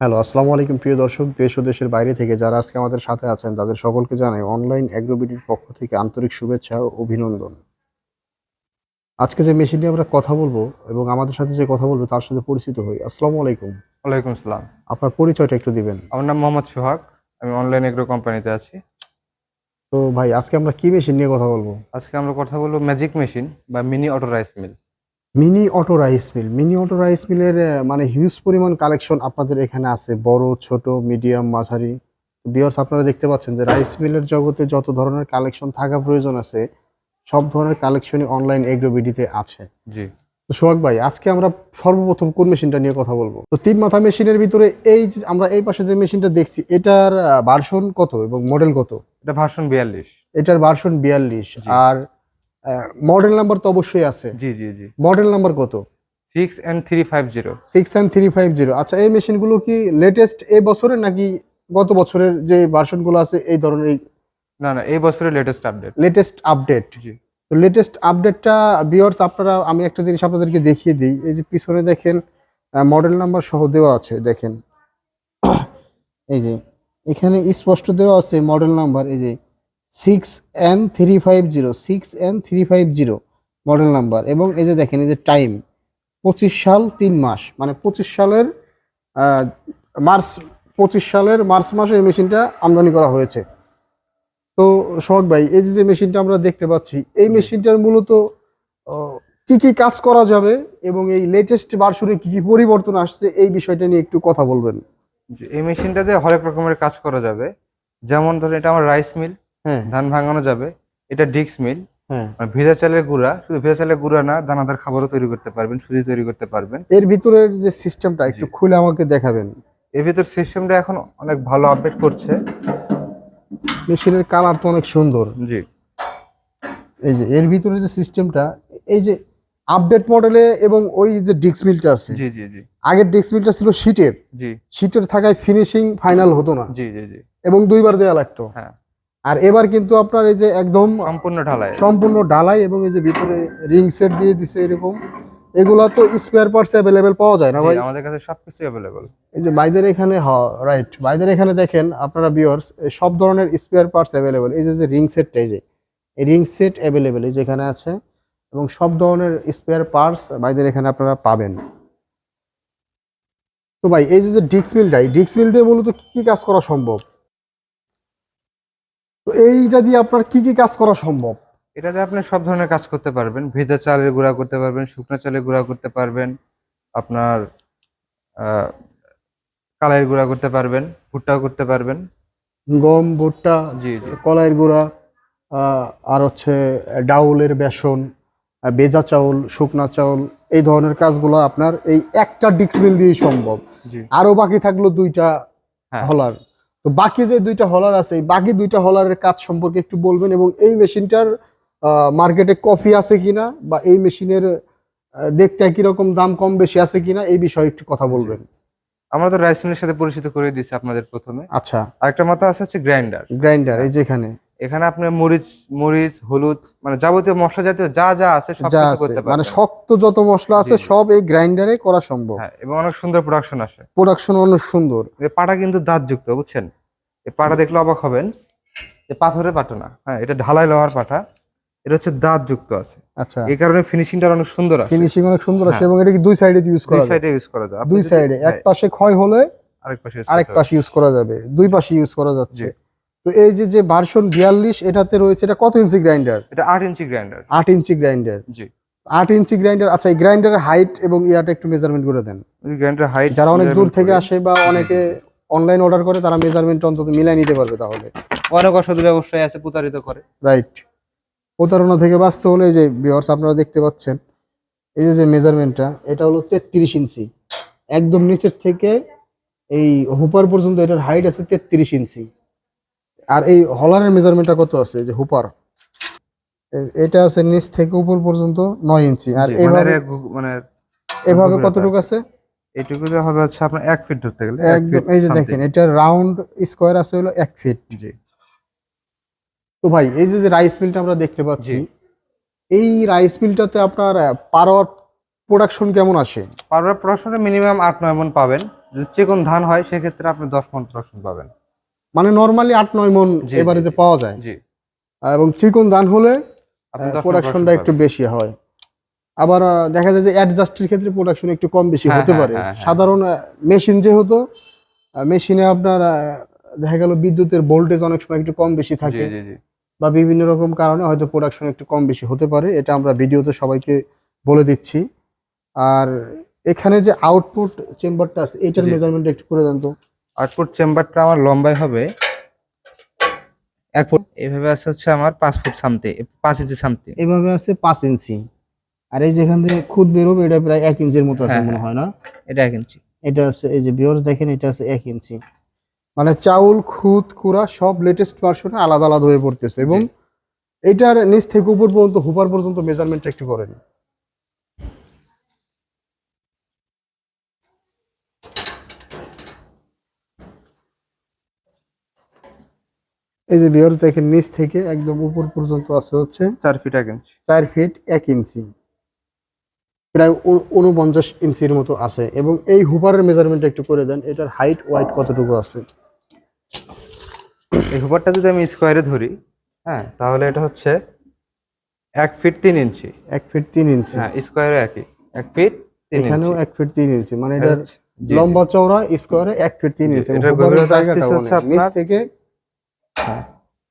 Hello আসসালামু আলাইকুম প্রিয় দর্শক দেশ ও দেশের বাইরে থেকে যারা আজকে আমাদের সাথে আছেন তাদের সকলকে জানাই অনলাইন অ্যাগ্রোবিডির পক্ষ থেকে আন্তরিক শুভেচ্ছা ও অভিনন্দন। আজকে যে মেশিন নিয়ে আমরা কথা বলব এবং আমাদের সাথে যে কথা বলব তার সাথে পরিচিত হই। আসসালামু আলাইকুম। ওয়ালাইকুম আসসালাম। আপনার পরিচয়টা একটু দিবেন। আমার নাম মোহাম্মদ সোহাগ আমি অনলাইন এগ্রো কোম্পানিতে আছি। তো ভাই আজকে আমরা কি মেশিন নিয়ে কথা বলব? আজকে আমরা কথা বলব ম্যাজিক মেশিন বা mini auto rice mill mini auto rice mill. Mini auto rice মিলের মানে হিউজ পরিমাণ কালেকশন আপনাদের এখানে আছে। বড় ছোট মিডিয়াম মাঝারি। বিয়ার্স আপনারা দেখতে পাচ্ছেন যে রাইস মিলের জগতে যত ধরনের কালেকশন থাকা প্রয়োজন আছে সব ধরনের কালেকশনই অনলাইন এগ্রোবিডিতে আছে। জি। তো সোহাগ ভাই আজকে আমরা সর্বপ্রথম কোন মেশিনটা নিয়ে কথা বলব? তো তিন মাথা মেশিনের ভিতরে এই যে আমরা এই পাশে যে মেশিনটা দেখছি এটার ভার্সন কত এবং মডেল কত? এটা ভার্সন বিয়াল্লিশ। এটার ভার্সন বিয়াল্লিশ। আর মডেল নাম্বার তো অবশ্যই আছে। জি জি জি। মডেল নাম্বার কত? Six and three five zero six and three five zero আচ্ছা এই মেশিনগুলো কি লেটেস্ট এই বছরের নাকি গত বছরের যে ভার্সনগুলো আছে এই ধরনের না না এই বছরের লেটেস্ট আপডেট লেটেস্ট আপডেট জি। তো লেটেস্ট আপডেটটা বিয়ার্স আপনারা আমি একটা জিনিস আপনাদেরকে দেখিয়ে দিই। এই যে পিছনে দেখেন মডেল নাম্বার সহ দেওয়া আছে দেখেন। এই যে এখানে স্পষ্ট দেওয়া আছে মডেল নাম্বার এই যে six N three five zero six N three five zero model number এবং এই যে দেখেন এই যে টাইম পঁচিশ সাল তিন মাস মানে পঁচিশ সালের মার্চ পঁচিশ সালের মার্চ মাসে এই মেশিনটা আমদানি করা হয়েছে। তো সোহাগ ভাই এই যে যে মেশিনটা আমরা দেখতে পাচ্ছি এই মেশিনটার মূলত কি কি কাজ করা যাবে এবং এই লেটেস্ট ভার্সনে কি কি পরিবর্তন আসছে এই বিষয়টা নিয়ে একটু কথা বলবেন। এই মেশিনটাতে হরেক রকমের কাজ করা যাবে। যেমন ধরেন এটা আমার রাইস মিল ধান ভাঙানো যাবে। এটা ডিক্স মিল। হ্যাঁ। ভেজা চালের গুঁড়া শুধু ভেজা চালের গুঁড়া না দানাদার খাবারও তৈরি করতে পারবেন সুজি তৈরি করতে পারবেন। এর ভিতরের যে সিস্টেমটা একটু খুলে আমাকে দেখাবেন। এর ভিতর সিস্টেমটা এখন অনেক ভালো আপডেট করছে। মেশিনের কালার তো অনেক সুন্দর। জি। এই যে এর ভিতরে যে সিস্টেমটা এই যে আপডেট মডেলে এবং ওই যে ডিক্স মিলটা আছে। জি জি জি। আগের ডিক্স মিলটা ছিল শীটের জি। শীটের থাকায় ফিনিশিং ফাইনাল হতো না। জি জি জি। এবং দুইবার দেওয়া লাগতো। হ্যাঁ। আর এবার কিন্তু আপনার এই যে একদম সম্পূর্ণ ঢালাই। সম্পূর্ণ ঢালাই এবং এই যে ভিতরে রিং সেট দিয়ে দিছে এরকম এগুলা তো স্পেয়ার পার্টস অ্যাভেলেবেল পাওয়া যায় না ভাই? আমাদের কাছে সবকিছু অ্যাভেলেবল এই যে বাইদের এখানে রাইট বাইদের এখানে দেখেন আপনারা বিয়ার্স সব ধরনের স্পেয়ার পার্টস অ্যাভেলেবেল এই যে যে রিং সেটটা এই যে এই রিং সেট অ্যাভেলেবেল এই যেখানে আছে এবং সব ধরনের স্পেয়ার পার্টস বাইদের এখানে আপনারা পাবেন। তো ভাই এই যে যে ডিক্স মিলটা এই ডিক্স মিল দিয়ে মূলত কি কি কাজ করা সম্ভব? তো এইটা দিয়ে আপনার কি কি কাজ করা সম্ভব? এটাতে আপনি সব ধরনের কাজ করতে পারবেন। ভেজা চালের গুঁড়া করতে পারবেন শুকনো চালের গুঁড়া করতে পারবেন আপনার কালাইয়ের গুঁড়া করতে পারবেন ভুট্টাও করতে পারবেন। গম ভুট্টা জি জি। কলাইয়ের গুঁড়া আর হচ্ছে ডাউলের বেসন ভেজা চাউল শুকনা চাউল এই ধরনের কাজগুলো আপনার এই একটা ডিক্স মিল দিয়েই সম্ভব। জি। আরও বাকি থাকল দুইটা হ্যাঁ। হলার। তো বাকি যে দুইটা হলার আছে এই বাকি দুইটা হলারের কাজ সম্পর্কে একটু বলবেন এবং এই মেশিনটার মার্কেটে কফি আছে কিনা বা এই মেশিনের দেখতে একই রকম দাম কম বেশি আছে কিনা এই বিষয়ে একটু কথা বলবেন। আমরা তো রাইস মিলের সাথে পরিচিত করে দিয়েছি আপনাদের প্রথমে। আচ্ছা। আরেকটা মাথা আছে হচ্ছে গ্রাইন্ডার গ্রাইন্ডার এই যেখানে। এখানে আপনি মরিচ মরিচ হলুদ মানে যাবতীয় মশলা জাতীয় যা যা আছে সব কিছু আছে। করতে মানে শক্ত যত মশলা আছে। সব এই গ্রাইন্ডারে করা সম্ভব। হ্যাঁ এবং অনেক সুন্দর প্রোডাকশন আসে। প্রোডাকশন অনেক সুন্দর। এই পাটা কিন্তু দাঁতযুক্ত বুঝছেন? এই পাটা দেখলে অবাক হবেন। যে পাথরের পাটা না। হ্যাঁ এটা ঢালাই লোহার পাটা। এটা হচ্ছে দাঁত যুক্ত আছে। আচ্ছা। এই কারণে ফিনিশিংটা অনেক সুন্দর আসে। ফিনিশিং অনেক সুন্দর আছে হ্যাঁ। এবং এটা কি দুই সাইডে ইউজ দুই করা যায়? সাইডে ইউজ করা যায়। দুই সাইডে এক হ্যাঁ, পাশে ক্ষয় হলে আরেক পাশে আরেক পাশে ইউজ করা যাবে। দুই পাশে ইউজ করা যাচ্ছে। তো এই যে যে ভার্সন বিয়াল্লিশ এটাতে রয়েছে এটা কত ইঞ্চি গ্রাইন্ডার এটা আট ইঞ্চি গ্রাইন্ডার আট ইঞ্চি গ্রাইন্ডার জি। আট ইঞ্চি গ্রাইন্ডার আচ্ছা এই গ্রাইন্ডারের হাইট এবং ইয়াটা একটু মেজারমেন্ট করে দেন। গ্রাইন্ডার হাইট যারা অনেক দূর থেকে আসে বা অনেকে অনলাইন অর্ডার করে তারা মেজারমেন্ট অন্তত মিলাই নিতে পারবে তাহলে। অনেক অসাধু ব্যবসায়ী আছে প্রতারিত করে। রাইট প্রতারণা থেকে বাঁচতে হলে এই যে ভিউয়ার্স আপনারা দেখতে পাচ্ছেন এই যে যে মেজারমেন্টটা এটা হলো তেত্রিশ ইঞ্চি। একদম নিচের থেকে এই হুপার পর্যন্ত এটার হাইট আছে তেত্রিশ ইঞ্চি। আর এই হলারের মেজারমেন্টটা কত আছে? যে হুপার। এটা আছে নিচ থেকে উপর পর্যন্ত নয় ইঞ্চি। আর মানে এইভাবে মানে এভাবে কতটুকু আছে? এইটুকু হবে হচ্ছে আপনার এক ফিট ধরতে গেলে একদম এই যে দেখেন এটা রাউন্ড স্কোয়ার আছে হলো এক ফিট জি। তো ভাই এই যে যে রাইস মিলটা আমরা দেখতে পাচ্ছি এই রাইস মিলটাতে আপনার পাওয়ার প্রোডাকশন কেমন আসে? পাউডার প্রোডাকশনে মিনিমাম আট নয় মন পাবেন। যদি চিকন ধান হয় সেক্ষেত্রে আপনি দশ মন প্রোডাকশন পাবেন। মানে নর্মালি আট নয় মন এবারে যে পাওয়া যায়। এবং চিকন ধান হলে আপনি 10 মণ প্রোডাকশনটা একটু বেশি হয়। আবার দেখা যায় যে অ্যাডজাস্টের ক্ষেত্রে প্রোডাকশন একটু কম বেশি হ্যাঁ, হতে হ্যাঁ, পারে। হ্যাঁ। সাধারণ মেশিন যেহেতু মেশিনে আপনার দেখা গেল বিদ্যুতের ভোল্টেজ অনেক সময় একটু কম বেশি থাকে। বা বিভিন্ন রকম কারণে হয়তো প্রোডাকশন একটু কম বেশি হতে পারে। এটা আমরা ভিডিওতে সবাইকে বলে দিচ্ছি। আর এখানে যে আউটপুট চেম্বারটা আছে এটার। মেজারমেন্ট একটু করে দেন তো। আউটপুট চেম্বারটা আমার লম্বাই হবে এক ফুট। এইভাবে আছে হচ্ছে আমার পাঁচ ফুট সামথিং পাঁচ ইঞ্চি সামথিং। এভাবে আছে পাঁচ ইঞ্চি। আর এই যেখান থেকে খুদ বেরোবে এটা প্রায় এক ইঞ্চির মতো আছে হ্যাঁ, মনে হ্যাঁ। হয় না এটা এক ইঞ্চি। এটা আছে এই যে বিয়র্স দেখেন এটা আছে এক ইঞ্চি। মানে চাউল খুদ কুড়া সব লেটেস্ট ভার্সনে আলাদা আলাদা হয়ে পড়তেছে এবং। এটার নিচ থেকে উপর পর্যন্ত হুপার পর্যন্ত মেজারমেন্টটা একটু করেন। এই যে বিয়র্স দেখেন নিচ থেকে একদম উপর পর্যন্ত আছে হচ্ছে চার ফিট এক ইঞ্চি। চার ফিট এক ইঞ্চি। প্রায় উনপঞ্চাশ ইঞ্চির মতো আছে। এবং এই হুপারের মেজারমেন্ট একটু করে দেন এটার হাইট ওয়াইট কতটুকু আছে? এই হুপারটা যদি আমি স্কোয়ারে ধরি হ্যাঁ তাহলে এটা হচ্ছে এক ফিট তিন ইঞ্চি। এক ফিট তিন ইঞ্চি। হ্যাঁ স্কোয়ারে একই। এক ফিট এখানেও এক ফিট তিন ইঞ্চি। মানে এটা এটার। লম্বা চওড়া স্কোয়ারে এক ফিট তিন ইঞ্চি। এবং এটার থেকে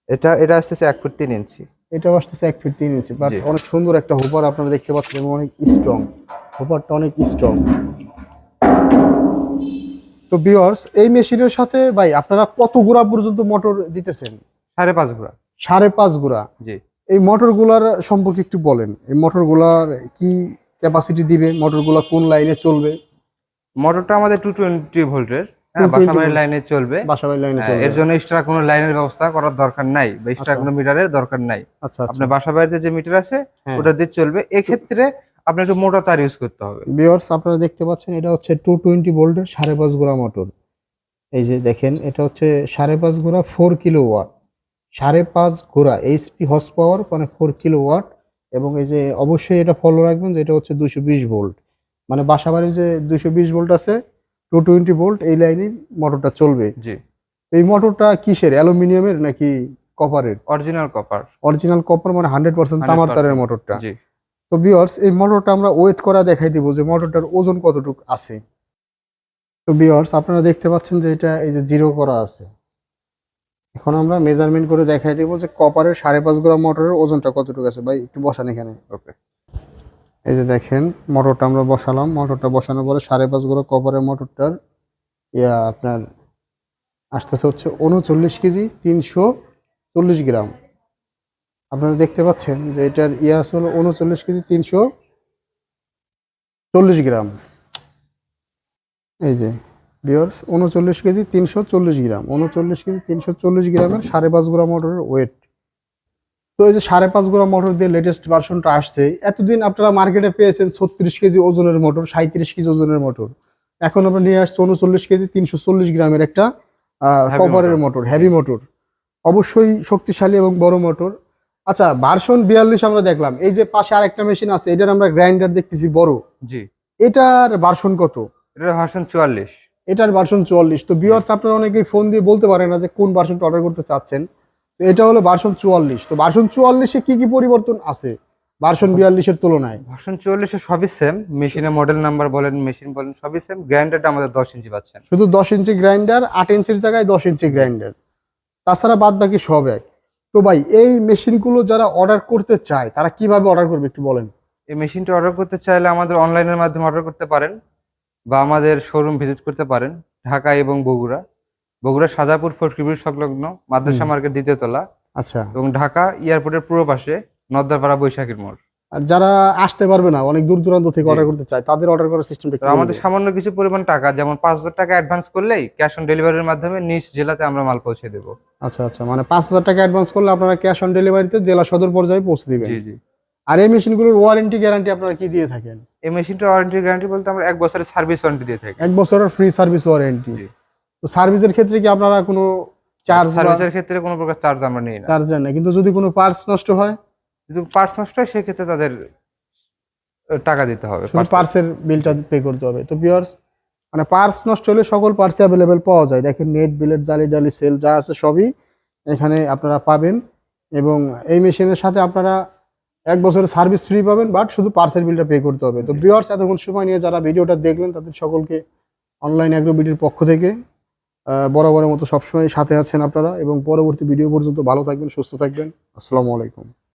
এটা এটা আসতেছে এক ফুট তিন ইঞ্চি এটাও আসতেছে এক ফিট তিন ইঞ্চি বাট অনেক সুন্দর একটা হুপার আপনারা দেখতে পাচ্ছেন এবং অনেক স্ট্রং হুপারটা অনেক স্ট্রং তো বিয়ার্স এই মেশিনের সাথে ভাই আপনারা কত গুড়া পর্যন্ত মোটর দিতেছেন? সাড়ে পাঁচ ঘোড়া সাড়ে পাঁচ গুড়া? জি। এই মোটরগুলার সম্পর্কে একটু বলেন। এই মোটরগুলার কি ক্যাপাসিটি দিবে? মোটরগুলা কোন লাইনে চলবে? মোটরটা আমাদের টু টোয়েন্টি ভোল্টের 220 বাসাবাড়ির volt। লাইনে চলবে। বাসাবাড়ি লাইনে হ্যাঁ, চলবে। এর জন্য এক্সট্রা কোনো লাইনের ব্যবস্থা করার দরকার নাই বা এক্সট্রা আচ্ছা। কোনো মিটারের দরকার নাই। আচ্ছা আচ্ছা। আপনার যে মিটার আছে হ্যাঁ। ওটা দিয়ে চলবে। এক্ষেত্রে আপনার একটু মোটা তার ইউজ করতে হবে। আপনারা দেখতে পাচ্ছেন এটা হচ্ছে টু টোয়েন্টি ভোল্টের সাড়ে পাঁচ গোড়া মোটর এই যে দেখেন এটা হচ্ছে সাড়ে পাঁচ গোড়া ফোর কিলো ওয়াট সাড়ে পাঁচ গোড়া এইচপি হর্স পাওয়ার মানে ফোর কিলো ওয়াট এবং এই যে অবশ্যই এটা ফলো রাখবেন যে এটা হচ্ছে দুশো বিশ ভোল্ট মানে বাসাবাড়ির যে দুশো বিশ ভোল্ট আছে টু টোয়েন্টি ভোল্ট এই লাইনে মোটরটা চলবে। জি। এই মোটরটা কিসের অ্যালুমিনিয়ামের নাকি কপারের? অরিজিনাল কপার অরিজিনাল কপার মানে হান্ড্রেড পার্সেন্ট তামার তারের মোটরটা। জি। তো বিয়ার্স এই মোটরটা আমরা ওয়েট করা দেখাই দিব যে মোটরটার ওজন কতটুকু আছে। তো বিয়ার্স আপনারা দেখতে পাচ্ছেন যে এটা এই যে জিরো করা আছে। এখন আমরা মেজারমেন্ট করে দেখাই দিব যে কপারের সাড়ে পাঁচ গ্রাম মোটরের ওজনটা কতটুকু আছে। ভাই একটু বসান এখানে। ওকে এই যে দেখেন, মোটরটা আমরা বসালাম। মোটরটা বসানোর পরে সাড়ে পাঁচ গ্রাম কপারের মোটরটার ইয়া আপনার আসতেছে হচ্ছে উনচল্লিশ কেজি তিনশো চল্লিশ গ্রাম। আপনারা দেখতে পাচ্ছেন যে এটার ইয়ে আছে হলো উনচল্লিশ কেজি তিনশো চল্লিশ গ্রাম। এই যে বিয়ার্স উনচল্লিশ কেজি তিনশো চল্লিশ গ্রাম। উনচল্লিশ কেজি তিনশো চল্লিশ গ্রামের সাড়ে পাঁচ গ্রাম মোটরের ওয়েট তো এই যে সাড়ে পাঁচ গ্রাম মোটর দিয়ে লেটেস্ট ভার্সনটা আসছে এতদিন আপনারা মার্কেটে পেয়েছেন ছত্রিশ কেজি ওজনের মোটর সাঁত্রিশ কেজি ওজনের মোটর। এখন আমরা নিয়ে আসছি উনচল্লিশ কেজি তিনশো চল্লিশ গ্রামের একটা কপারের motor। মোটর। হেভি মোটর অবশ্যই শক্তিশালী এবং বড় মোটর। আচ্ছা ভার্সন বিয়াল্লিশ আমরা দেখলাম। এই যে পাশে আরেকটা মেশিন আছে এটার আমরা গ্রাইন্ডার দেখতেছি বড়। জি। এটার ভার্সন কত? এটা ভার্সন চুয়াল্লিশ। এটার ভার্সন চুয়াল্লিশ। তো ভিউয়ার্স আপনারা অনেকেই ফোন দিয়ে বলতে পারেন না যে কোন ভার্সনটা অর্ডার করতে চাচ্ছেন। তো এটা হলো ভার্সন চুয়াল্লিশ। তো ভার্সন চুয়াল্লিশে কি কি পরিবর্তন আছে? ভার্সন বিয়াল্লিশের তুলনায়। ভার্সন চুয়াল্লিশে সবই সেম মেশিনের মডেল নাম্বার বলেন মেশিন বলেন সবই সেম গ্রাইন্ডারটা আমাদের দশ ইঞ্চি পাচ্ছেন। শুধু দশ ইঞ্চি গ্রাইন্ডার আট ইঞ্চির জায়গায় দশ ইঞ্চি গ্রাইন্ডার তাছাড়া বাদ বাকি সব এক। তো ভাই এই মেশিনগুলো যারা অর্ডার করতে চায় তারা কীভাবে অর্ডার করবে একটু বলেন? এই মেশিনটা অর্ডার করতে চাইলে আমাদের অনলাইনের মাধ্যমে অর্ডার করতে পারেন বা আমাদের শোরুম ভিজিট করতে পারেন ঢাকা এবং বগুড়া। বগুড়া সাজাপুর ফটকিবির সংলগ্ন মাদ্রাসা মার্কেট দ্বিতীয় তলা আচ্ছা। এবং ঢাকা এয়ারপোর্টের পূর্ব পাশে নদ্দারপাড়া বৈশাখীর মোড়। আর যারা আসতে পারবে না অনেক দূর দূরান্ত থেকে অর্ডার করতে চায় তাদের অর্ডার করার সিস্টেমটা আমাদের সামান্য কিছু পরিমাণ টাকা যেমন পাঁচ হাজার টাকা অ্যাডভান্স করলেই ক্যাশ অন ডেলিভারির মাধ্যমে নিজ জেলাতে আমরা মাল পৌঁছে দেবো। আচ্ছা আচ্ছা মানে পাঁচ হাজার টাকা অ্যাডভান্স করলে আপনারা ক্যাশ অন ডেলিভারিতে জেলা সদর পর্যায়ে পৌঁছে দিবেন। জি জি। আর এই মেশিনগুলোর ওয়ারেন্টি গ্যারান্টি আপনারা কি দিয়ে থাকেন? এই মেশিনটা ওয়ারেন্টি গ্যারান্টি বলতে আমরা এক বছরের সার্ভিস ওয়ারেন্টি দিয়ে থাকি। এক বছরের ফ্রি সার্ভিস ওয়ারেন্টি। তো সার্ভিসের ক্ষেত্রে কি আপনারা কোনো চার্জ সার্ভিসের ক্ষেত্রে কোনো প্রকার চার্জ আমরা নিই না। চার্জ না। কিন্তু যদি কোনো পার্টস নষ্ট হয়? যদি পার্টস নষ্ট হয় সেক্ষেত্রে তাদের টাকা দিতে হবে শুধু। পার্সের বিলটা পে করতে হবে। তো ভিউয়ার্স মানে পার্স নষ্ট হলে সকল পার্সই অ্যাভেলেবেল পাওয়া যায়। দেখেন নেট বিলেট জালি ডালি সেল যা আছে সবই এখানে আপনারা পাবেন। এবং এই মেশিনের সাথে আপনারা এক বছরের সার্ভিস ফ্রি পাবেন বাট শুধু পার্সেল বিলটা পে করতে হবে। তো ভিউয়ার্স এতক্ষণ সময় নিয়ে যারা ভিডিওটা দেখলেন তাদের সকলকে অনলাইন অ্যাগ্রো বিডির পক্ষ থেকে বরাবরের মতো সবসময় সাথে আছেন আপনারা এবং পরবর্তী ভিডিও পর্যন্ত ভালো থাকবেন, সুস্থ থাকবেন। আসসালামু আলাইকুম।